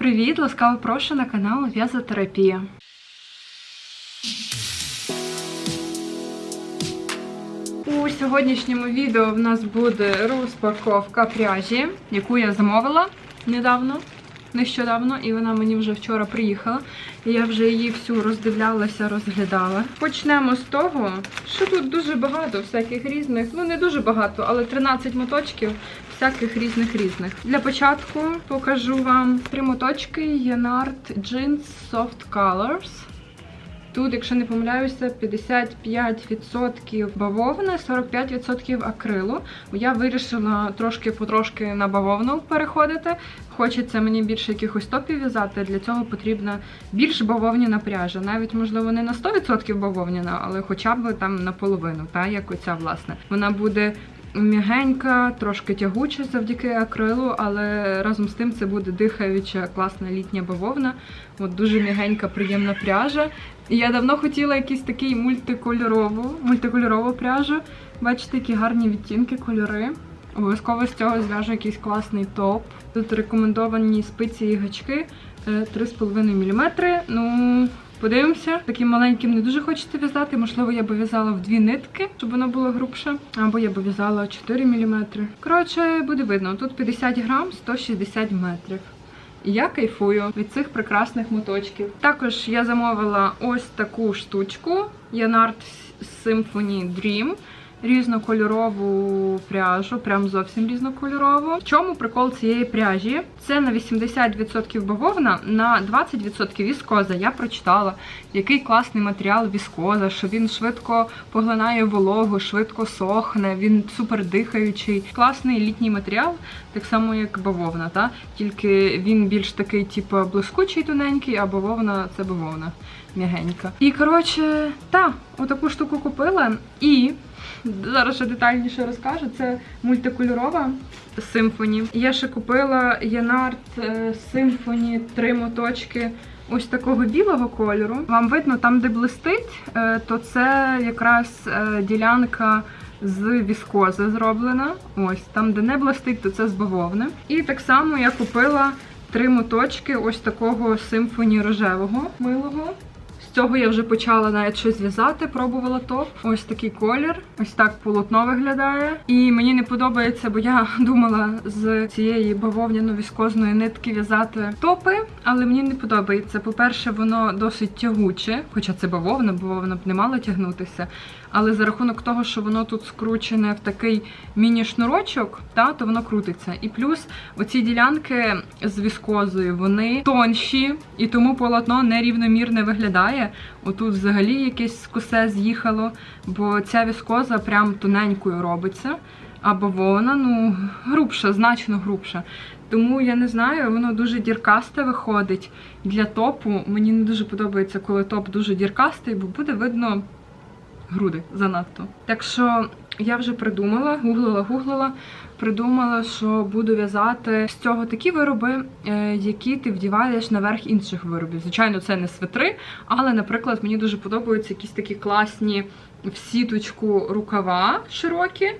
Привіт! Ласкаво прошу на канал В'язотерапія. У сьогоднішньому відео в нас буде розпаковка пряжі, яку я замовила недавно, нещодавно, і вона мені вже вчора приїхала. І я вже її всю роздивлялася, розглядала. Почнемо з того, що тут дуже багато всяких різних, ну не дуже багато, але 13 моточків всяких різних різних. Для початку покажу вам три моточки Янард Jeans Soft Colors. Тут, якщо не помиляюся, 55% бавовни, 45% акрилу. Я вирішила трошки-потрошки на бавовну переходити. Хочеться мені більше якихось топів в'язати. Для цього потрібна більш бавовняна пряжа. Навіть, можливо, не на 100% бавовняна, але хоча б там наполовину, та, як оця, власне. Вона буде м'ягенька, трошки тягуча завдяки акрилу, але разом з тим це буде дихаюча, класна літня бавовна. От дуже м'ягенька, приємна пряжа. Я давно хотіла якийсь такий мультикольорову, мультикольорову пряжу. Бачите, які гарні відтінки, кольори. Обов'язково з цього зв'яжу якийсь класний топ. Тут рекомендовані спиці і гачки е, 3,5 мм. Ну, подивимося. Таким маленьким не дуже хочеться в'язати. Можливо, я би в'язала в дві нитки, щоб воно було грубше. Або я би в'язала 4 мм. Коротше, буде видно. Тут 50 грам, 160 метрів. Я кайфую від цих прекрасних моточків. Також я замовила ось таку штучку Янарт Symphony Dream. Різнокольорову пряжу, прям зовсім різнокольорову. В чому прикол цієї пряжі? Це на 80% бавовна, на 20% віскоза. Я прочитала, який класний матеріал віскоза, що він швидко поглинає вологу, швидко сохне, він супер дихаючий. Класний літній матеріал, так само як бавовна, та? тільки він більш такий, типу, блискучий, тоненький, а бавовна це бавовна м'ягенька. І коротше, та, отаку штуку купила і. Зараз ще детальніше розкажу. Це мультикольорова симфоні. Я ще купила Янард Симфоні три моточки ось такого білого кольору. Вам видно, там, де блистить, е, то це якраз е, ділянка з віскози зроблена. Ось там, де не блистить, то це з бавовни. І так само я купила три моточки ось такого симфоні рожевого милого. З цього я вже почала навіть щось в'язати, пробувала топ. Ось такий колір, ось так полотно виглядає. І мені не подобається, бо я думала з цієї бавовняно-віскозної нитки в'язати топи, але мені не подобається. По-перше, воно досить тягуче, хоча це бавовна, бавовна б не мала тягнутися. Але за рахунок того, що воно тут скручене в такий міні-шнурочок, та, то воно крутиться. І плюс оці ділянки з віскозою, вони тонші, і тому полотно нерівномірне виглядає. Отут взагалі якесь косе з'їхало, бо ця віскоза прям тоненькою робиться. А бавовна, ну, грубша, значно грубша. Тому я не знаю, воно дуже діркасте виходить. Для топу мені не дуже подобається, коли топ дуже діркастий, бо буде видно груди занадто. Так що я вже придумала, гуглила, гуглила, придумала, що буду в'язати з цього такі вироби, е, які ти вдіваєш наверх інших виробів. Звичайно, це не свитри, але, наприклад, мені дуже подобаються якісь такі класні в сіточку рукава широкі.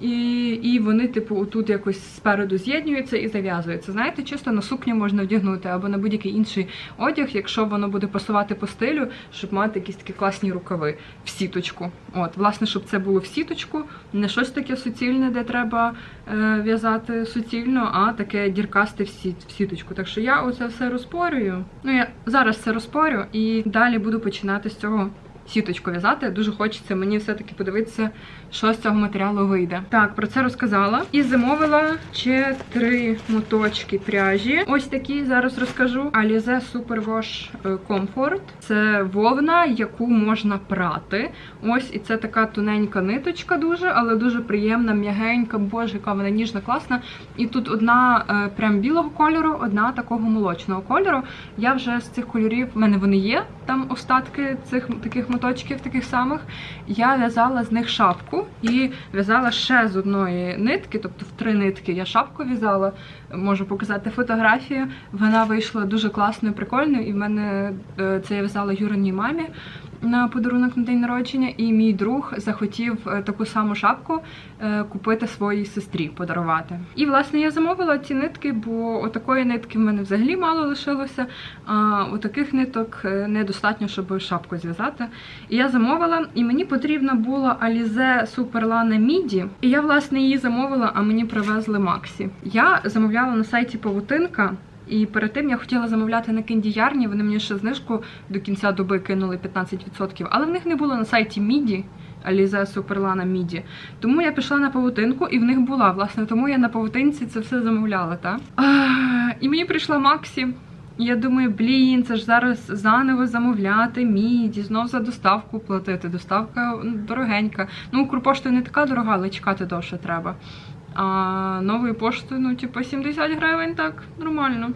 І і вони, типу, тут якось спереду з'єднуються і зав'язуються. Знаєте, чисто на сукню можна вдягнути або на будь-який інший одяг, якщо воно буде пасувати по стилю, щоб мати якісь такі класні рукави в сіточку. От, власне, щоб це було в сіточку, не щось таке суцільне, де треба е, в'язати суцільно, а таке діркасте в, сіт, в сіточку. Так що я оце все розпорюю. Ну я зараз це розпорю і далі буду починати з цього сіточку в'язати. Дуже хочеться мені все-таки подивитися, що з цього матеріалу вийде. Так, про це розказала. І замовила ще три моточки пряжі. Ось такі зараз розкажу. Alize Superwash Comfort. Це вовна, яку можна прати. Ось, і це така тоненька ниточка, дуже, але дуже приємна, м'ягенька, боже, яка вона ніжна, класна. І тут одна е, прям білого кольору, одна такого молочного кольору. Я вже з цих кольорів, в мене вони є, там остатки цих таких моточків, таких самих. Я в'язала з них шапку і в'язала ще з одної нитки, тобто в три нитки я шапку в'язала. Можу показати фотографію. Вона вийшла дуже класною, прикольною, і в мене е, це я в'язала Юриній мамі. На подарунок на день народження, і мій друг захотів е, таку саму шапку е, купити своїй сестрі, подарувати. І власне я замовила ці нитки, бо отакої нитки в мене взагалі мало лишилося. А у таких ниток е, недостатньо, щоб шапку зв'язати. І я замовила, і мені потрібна була Alize Superlana Midi. І я власне її замовила, а мені привезли Максі. Я замовляла на сайті Павутинка. І перед тим я хотіла замовляти на кіндіярні, вони мені ще знижку до кінця доби кинули 15%, але в них не було на сайті Міді, Alize Суперлана Міді. Тому я пішла на павутинку і в них була. Власне, тому я на павутинці це все замовляла, так? І мені прийшла Максі. І я думаю, блін, це ж зараз заново замовляти міді, знов за доставку платити. Доставка дорогенька. Ну, Укрпошта не така дорога, але чекати довше треба. А новою поштою, ну, типу, 70 гривень, так, нормально.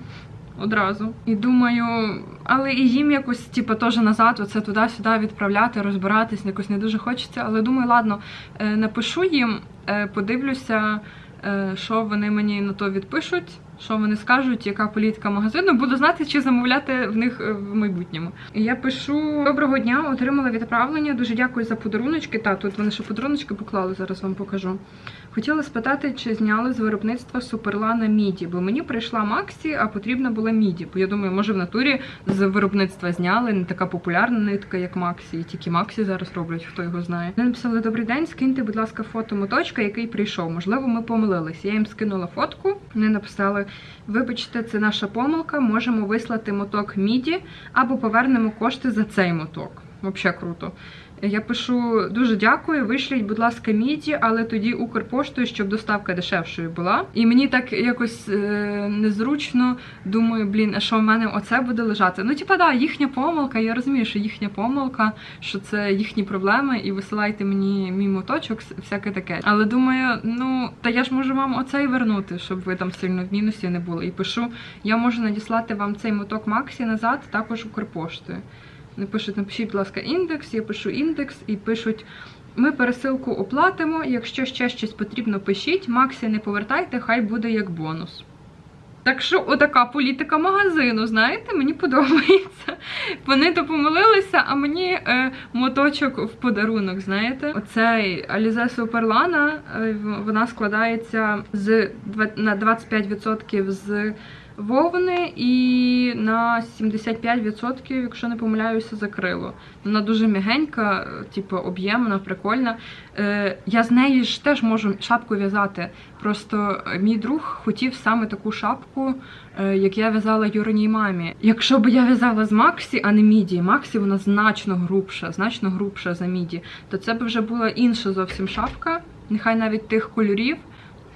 Одразу. І думаю, але і їм якось, типу, теж назад, оце туди-сюди відправляти, розбиратись, якось не дуже хочеться. Але думаю, ладно, е, напишу їм, е, подивлюся, е, що вони мені на то відпишуть, що вони скажуть, яка політика магазину. Буду знати, чи замовляти в них в майбутньому. І я пишу: доброго дня, отримала відправлення. Дуже дякую за подаруночки. Та тут вони ще подаруночки поклали, зараз вам покажу. Хотіла спитати, чи зняли з виробництва Суперлана Міді, бо мені прийшла Максі, а потрібна була Міді. Бо я думаю, може в натурі з виробництва зняли не така популярна нитка, як Максі, і тільки Максі зараз роблять, хто його знає. Вони написали добрий день, скиньте, будь ласка, фото моточка, який прийшов. Можливо, ми помилились. Я їм скинула фотку. Вони написали: вибачте, це наша помилка. Можемо вислати моток Міді або повернемо кошти за цей моток. Взагалі круто. Я пишу дуже дякую, вишліть, будь ласка, міді, але тоді Укрпоштою, щоб доставка дешевшою була. І мені так якось е, незручно. Думаю, блін, а що в мене оце буде лежати? Ну, типа, да, їхня помилка. Я розумію, що їхня помилка, що це їхні проблеми, і висилайте мені мій моточок, всяке таке. Але думаю, ну та я ж можу вам оцей вернути, щоб ви там сильно в мінусі не були. І пишу, я можу надіслати вам цей моток Максі назад, також Укрпоштою. Вони пишуть, напишіть, будь ласка, індекс, я пишу індекс і пишуть. Ми пересилку оплатимо. Якщо ще щось потрібно, пишіть. Максі не повертайте, хай буде як бонус. Так що, отака політика магазину, знаєте, мені подобається. Вони то помилилися, а мені е, моточок в подарунок, знаєте. Оцей Alize Суперлана, е, вона складається з на 25% з вовни і на 75%, якщо не помиляюся, закрило. Вона дуже м'ягенька, типу об'ємна, прикольна. Е, я з неї ж теж можу шапку в'язати. Просто е, мій друг хотів саме таку шапку, е, як я в'язала Юриній мамі. Якщо б я в'язала з Максі, а не Міді, Максі вона значно грубша, значно грубша за Міді, то це б вже була інша зовсім шапка, нехай навіть тих кольорів.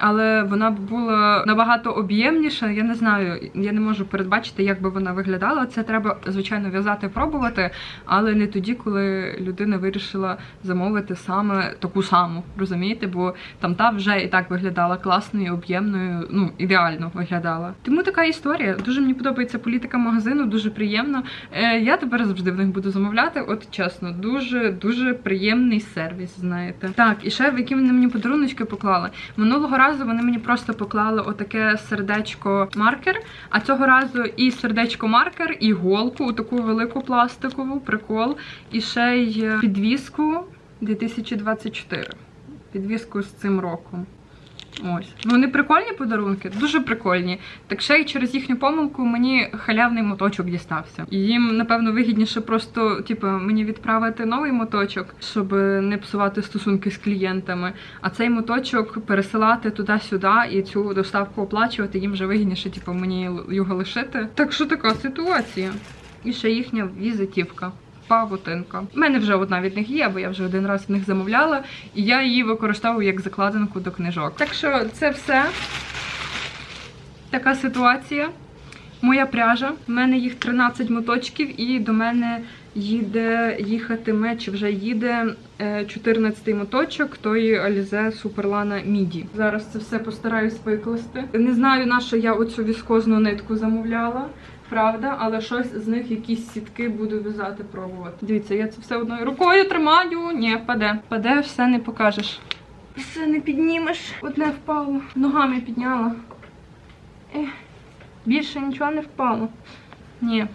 Але вона б була набагато об'ємніша. Я не знаю, я не можу передбачити, як би вона виглядала. Це треба, звичайно, в'язати, пробувати, але не тоді, коли людина вирішила замовити саме таку саму, розумієте? Бо там та вже і так виглядала класною, об'ємною, ну ідеально виглядала. Тому така історія. Дуже мені подобається політика магазину, дуже приємно. Е, я тепер завжди в них буду замовляти. От чесно, дуже дуже приємний сервіс. Знаєте, так і ще в які вони мені подаруночки поклали минулого разу. Вони мені просто поклали отаке сердечко маркер. А цього разу і сердечко маркер, і голку, таку велику пластикову, прикол, і ще й підвіску 2024. Підвіску з цим роком. Ось. Ну, вони прикольні подарунки, дуже прикольні. Так ще й через їхню помилку мені халявний моточок дістався. І їм, напевно, вигідніше просто, типу, мені відправити новий моточок, щоб не псувати стосунки з клієнтами. А цей моточок пересилати туди-сюди і цю доставку оплачувати, їм вже вигідніше, типу, мені його лишити. Так що така ситуація. І ще їхня візитівка. Павутинка. У мене вже одна від них є, бо я вже один раз в них замовляла, і я її використовую як закладинку до книжок. Так що це все така ситуація. Моя пряжа. У мене їх 13 моточків, і до мене їде їхатиме, чи вже їде 14-й моточок тої Alize Суперлана Міді. Зараз це все постараюсь викласти. Не знаю, на що я оцю віскозну нитку замовляла. Правда, але щось з них якісь сітки буду в'язати, пробувати. Дивіться, я це все одною рукою тримаю. Ні, паде. Паде, все не покажеш. Все не піднімеш. Одне впало. Ногами підняла. Ех, більше нічого не впало. Ні.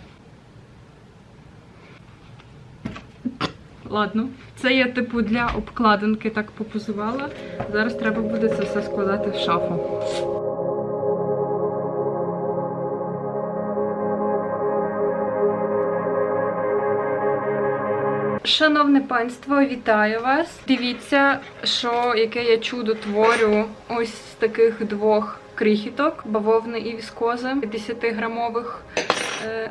ладно. Це я, типу, для обкладинки так попозувала. Зараз треба буде це все складати в шафу. Шановне панство, вітаю вас. Дивіться, що яке я чудо творю ось з таких двох крихіток, бавовни і віскози, 50-грамових е,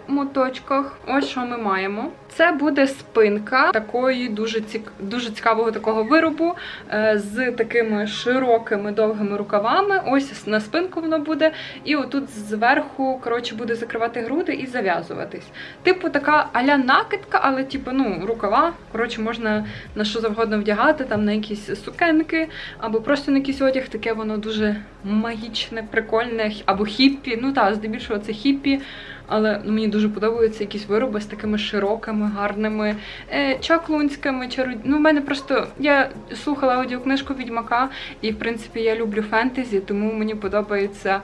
моточках. Ось що ми маємо. Це буде спинка такої дуже цік... дуже цікавого такого виробу е, з такими широкими довгими рукавами. Ось на спинку воно буде, і отут зверху коротше буде закривати груди і зав'язуватись. Типу така аля накидка, але типу, ну, рукава. Коротше, можна на що завгодно вдягати, там на якісь сукенки, або просто на якийсь одяг. Таке воно дуже магічне, прикольне, або хіппі. Ну так, здебільшого це хіппі. Але ну, мені дуже подобаються якісь вироби з такими широкими, гарними е, чаклунськими. Чару... Ну, в мене просто я слухала аудіокнижку Відьмака, і в принципі я люблю фентезі, тому мені подобаються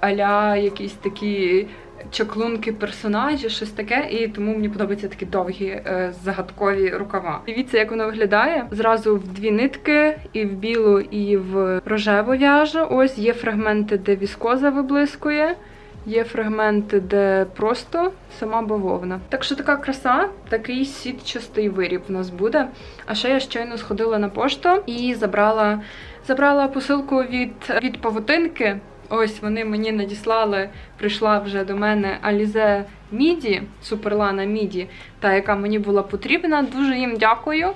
аля якісь такі. Чаклунки персонажі, щось таке, і тому мені подобаються такі довгі е, загадкові рукава. Дивіться, як воно виглядає. Зразу в дві нитки, і в білу, і в рожеву в'яже. Ось є фрагменти, де віскоза виблискує. Є фрагменти, де просто сама бавовна. Так що така краса, такий сітчастий виріб в нас буде. А ще я щойно сходила на пошту і забрала, забрала посилку від, від павутинки. Ось вони мені надіслали, прийшла вже до мене Alize Міді, Суперлана Міді, та яка мені була потрібна. Дуже їм дякую.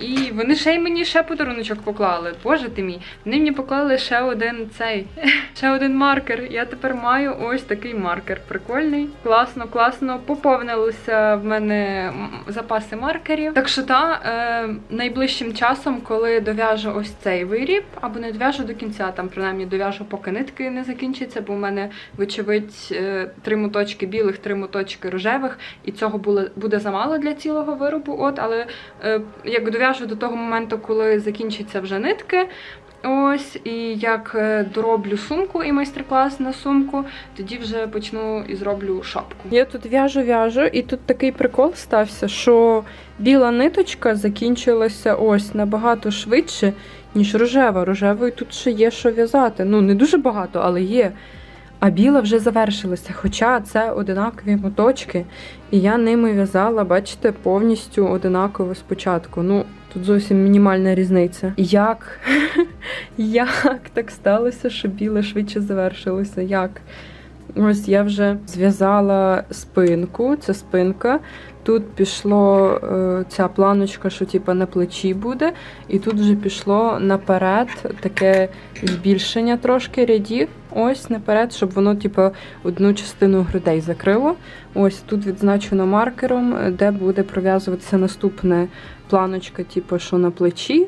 І вони ще й мені ще подаруночок поклали. Боже ти мій. Вони мені поклали ще один цей, ще один маркер. Я тепер маю ось такий маркер. Прикольний. Класно, класно. Поповнилися в мене запаси маркерів. Так що та е, найближчим часом, коли дов'яжу ось цей виріб, або не дов'яжу до кінця, там принаймні дов'яжу, поки нитки не закінчаться, бо в мене, вочевидь, е, три моточки білих, три моточки рожевих, і цього буде замало для цілого виробу. От, але е, як дов'яжу до того моменту, коли закінчаться вже нитки. Ось, і як е, дороблю сумку і майстер-клас на сумку, тоді вже почну і зроблю шапку. Я тут в'яжу, в'яжу, і тут такий прикол стався, що біла ниточка закінчилася ось набагато швидше, ніж рожева. Рожевою тут ще є що в'язати. Ну, не дуже багато, але є. А біла вже завершилася, хоча це одинакові моточки, і я ними в'язала, бачите, повністю одинаково спочатку. Ну, тут зовсім мінімальна різниця. Як? Як так сталося, що біле швидше завершилося? Як? Ось я вже зв'язала спинку, це спинка. Тут пішло е, ця планочка, що типу, на плечі буде, і тут вже пішло наперед таке збільшення трошки рядів. Ось наперед, щоб воно, типу, одну частину грудей закрило. Ось тут відзначено маркером, де буде пров'язуватися наступне планочка, типу, що на плечі.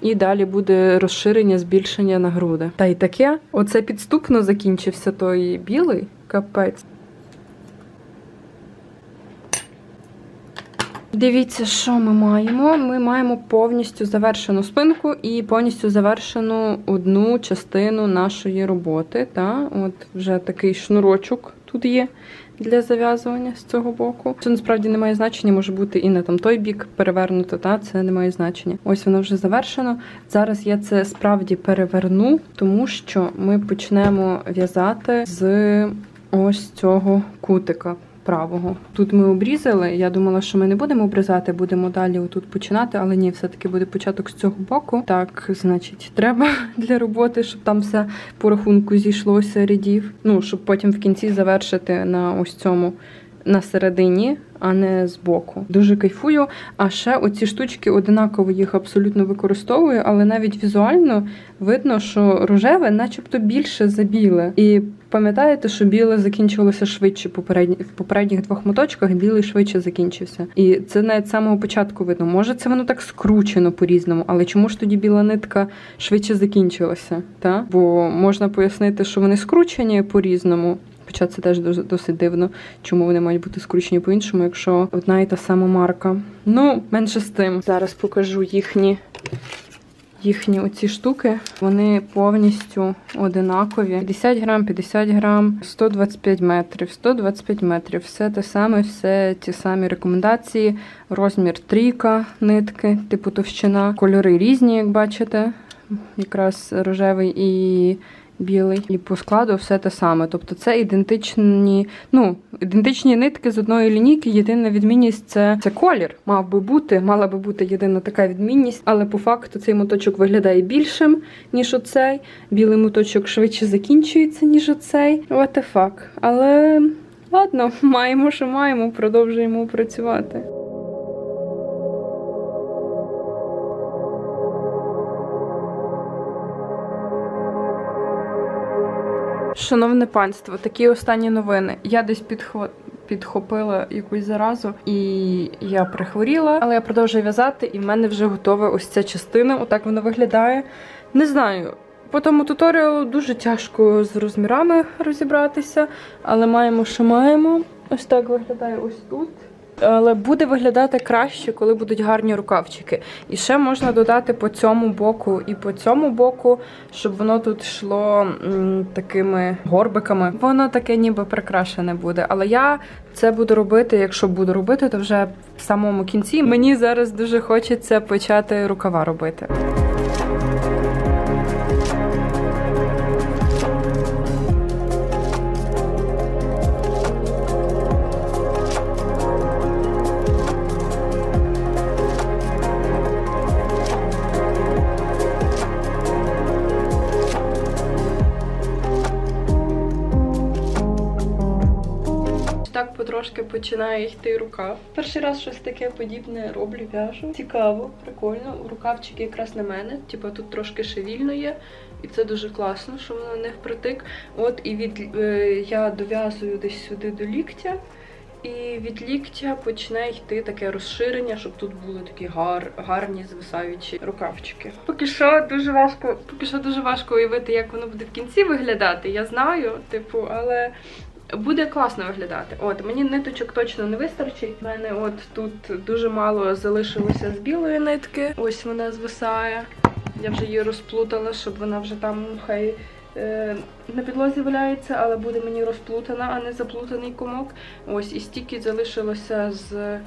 І далі буде розширення, збільшення на груди. Та й таке. Оце підступно закінчився той білий капець. Дивіться, що ми маємо. Ми маємо повністю завершену спинку і повністю завершену одну частину нашої роботи. Та? От вже такий шнурочок тут є для зав'язування з цього боку. Це насправді не має значення, може бути і на там той бік перевернуто, та це не має значення. Ось воно вже завершено. Зараз я це справді переверну, тому що ми почнемо в'язати з ось цього кутика. Правого. Тут ми обрізали. Я думала, що ми не будемо обрізати, будемо далі отут починати, але ні, все-таки буде початок з цього боку. Так, значить, треба для роботи, щоб там все по рахунку зійшлося рядів. Ну, щоб потім в кінці завершити на ось цьому на середині, а не збоку. Дуже кайфую. А ще оці штучки одинаково їх абсолютно використовую, але навіть візуально видно, що рожеве, начебто більше за біле. І пам'ятаєте, що біле закінчилося швидше попередні в попередніх двох моточках. Білий швидше закінчився. І це навіть з самого початку видно. Може, це воно так скручено по-різному, але чому ж тоді біла нитка швидше закінчилася? Та? Бо можна пояснити, що вони скручені по-різному. Хоча це теж досить дивно, чому вони мають бути скручені по-іншому, якщо одна і та сама марка. Ну, менше з тим. Зараз покажу їхні їхні оці штуки, вони повністю одинакові. 50 грам, 50 грам, 125 метрів, 125 метрів. Все те саме, все ті самі рекомендації. Розмір трійка нитки, типу товщина. Кольори різні, як бачите. Якраз рожевий і білий. І по складу все те саме. Тобто це ідентичні, ну, ідентичні нитки з одної лінійки. Єдина відмінність це, це колір. Мав би бути, мала би бути єдина така відмінність, але по факту цей моточок виглядає більшим, ніж оцей. Білий моточок швидше закінчується, ніж оцей. What the fuck. Але ладно, маємо, що маємо, продовжуємо працювати. Шановне панство, такі останні новини. Я десь підхва... підхопила якусь заразу, і я прихворіла, але я продовжую в'язати, і в мене вже готова ось ця частина. Отак вона виглядає. Не знаю. По тому туторіалу дуже тяжко з розмірами розібратися, але маємо, що маємо. Ось так виглядає ось тут. Але буде виглядати краще, коли будуть гарні рукавчики. І ще можна додати по цьому боку і по цьому боку, щоб воно тут йшло такими горбиками. Воно таке ніби прикрашене буде. Але я це буду робити, якщо буду робити, то вже в самому кінці. Мені зараз дуже хочеться почати рукава робити. Починає йти рукав. Перший раз щось таке подібне роблю, в'яжу. Цікаво, прикольно. Рукавчики якраз на мене. Типу тут трошки ще вільно є. І це дуже класно, що воно не впритик. От і від е, я дов'язую десь сюди до ліктя. І від ліктя почне йти таке розширення, щоб тут були такі гар, гарні звисаючі рукавчики. Поки що дуже важко, поки що дуже важко уявити, як воно буде в кінці виглядати. Я знаю, типу, але буде класно виглядати. От мені ниточок точно не вистачить. У мене от тут дуже мало залишилося з білої нитки. Ось вона звисає. Я вже її розплутала, щоб вона вже там хай е, на підлозі валяється, але буде мені розплутана, а не заплутаний комок. Ось і стільки залишилося з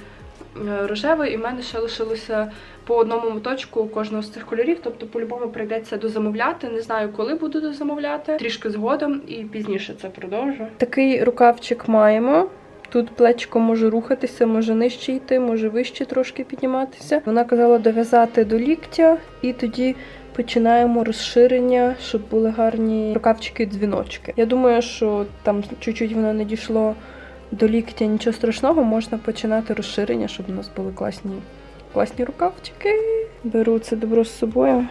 е, рожевої, і в мене ще лишилося по одному моточку кожного з цих кольорів. Тобто, по-любому прийдеться дозамовляти. Не знаю, коли буду дозамовляти. Трішки згодом і пізніше це продовжу. Такий рукавчик маємо. Тут плечко може рухатися, може нижче йти, може вище трошки підніматися. Вона казала дов'язати до ліктя, і тоді починаємо розширення, щоб були гарні рукавчики-дзвіночки. Я думаю, що там чуть-чуть воно не дійшло до ліктя, нічого страшного, можна починати розширення, щоб у нас були класні, класні рукавчики. Беру це добро з собою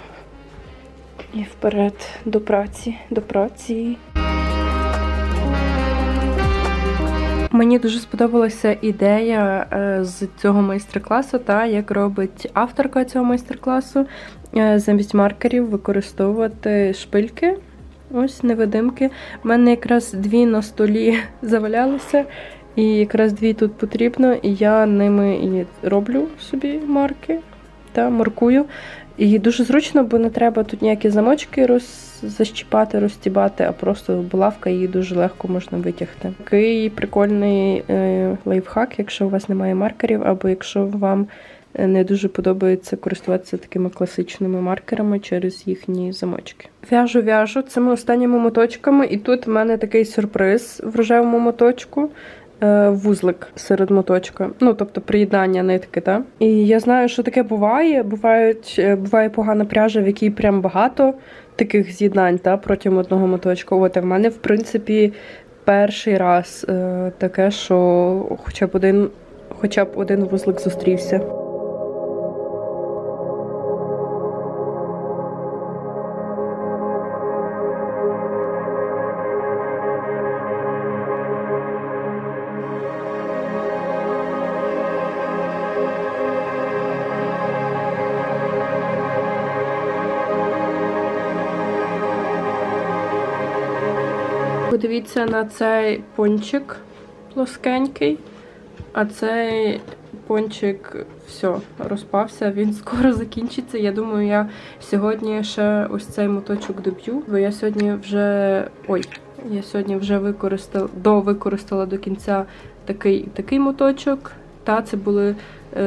і вперед до праці, до праці. Мені дуже сподобалася ідея е, з цього майстер-класу, та як робить авторка цього майстер-класу е, замість маркерів використовувати шпильки. Ось невидимки. У мене якраз дві на столі завалялися, і якраз дві тут потрібно, і я ними і роблю собі марки та маркую. І дуже зручно, бо не треба тут ніякі замочки роз... защіпати, розстібати, а просто булавка її дуже легко можна витягти. Такий прикольний е, лайфхак, якщо у вас немає маркерів, або якщо вам не дуже подобається користуватися такими класичними маркерами через їхні замочки. В'яжу, в'яжу цими останніми моточками, і тут в мене такий сюрприз в рожевому моточку. е, Вузлик серед моточка, ну тобто приєднання нитки, та і я знаю, що таке буває. Бувають, е, буває погана пряжа, в якій прям багато таких з'єднань та протягом одного моточка. От а в мене, в принципі, перший раз е, таке, що хоча б один, хоча б один вузлик зустрівся. Подивіться на цей пончик плоскенький, а цей пончик все, розпався, він скоро закінчиться. Я думаю, я сьогодні ще ось цей моточок доб'ю, бо я сьогодні вже. Ой, я сьогодні вже використала до використала до кінця такий, такий моточок. Та це були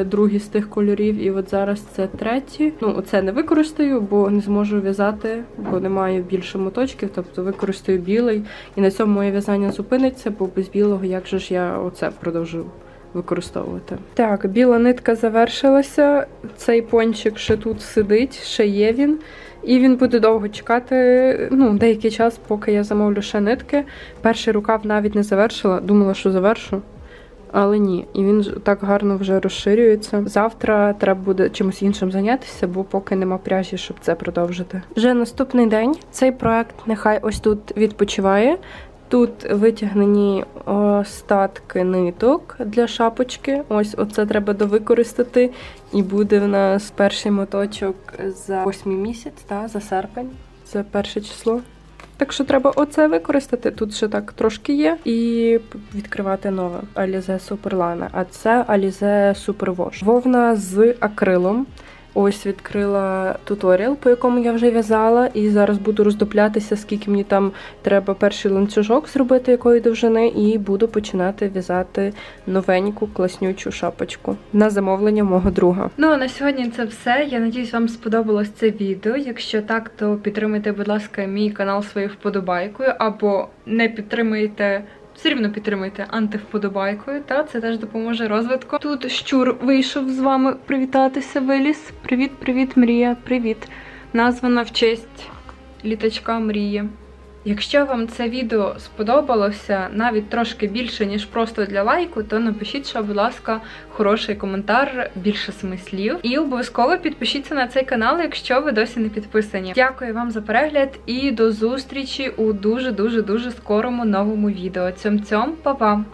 другі з тих кольорів, і от зараз це треті. Ну, оце не використаю, бо не зможу в'язати, бо не маю більше моточків, тобто використаю білий. І на цьому моє в'язання зупиниться, бо без білого як же ж я оце продовжу використовувати. Так, біла нитка завершилася. Цей пончик ще тут сидить, ще є він. І він буде довго чекати, ну, деякий час, поки я замовлю ще нитки. Перший рукав навіть не завершила, думала, що завершу. Але ні, і він так гарно вже розширюється. Завтра треба буде чимось іншим зайнятися, бо поки нема пряжі, щоб це продовжити. Вже наступний день цей проект нехай ось тут відпочиває. Тут витягнені остатки ниток для шапочки. Ось оце треба довикористати. І буде в нас перший моточок за восьмий місяць, та, за серпень. Це перше число. Так що треба оце використати. Тут ще так трошки є, і відкривати нове Alize Superlana. А це Alize Superwash. Вовна з акрилом. Ось відкрила туторіал, по якому я вже в'язала, і зараз буду роздуплятися, скільки мені там треба перший ланцюжок зробити, якої довжини, і буду починати в'язати новеньку класнючу шапочку на замовлення мого друга. Ну а на сьогодні це все. Я надіюсь, вам сподобалось це відео. Якщо так, то підтримайте, будь ласка, мій канал своєю вподобайкою, або не підтримуйте. Все рівно підтримуйте антивподобайкою, та це теж допоможе розвитку. Тут щур вийшов з вами привітатися. Виліз. Привіт, привіт, мрія, привіт. Названа в честь літачка мрії. Якщо вам це відео сподобалося навіть трошки більше, ніж просто для лайку, то напишіть, що, будь ласка, хороший коментар, більше семи слів. І обов'язково підпишіться на цей канал, якщо ви досі не підписані. Дякую вам за перегляд і до зустрічі у дуже дуже дуже скорому новому відео. Цьом-цьом, па-па!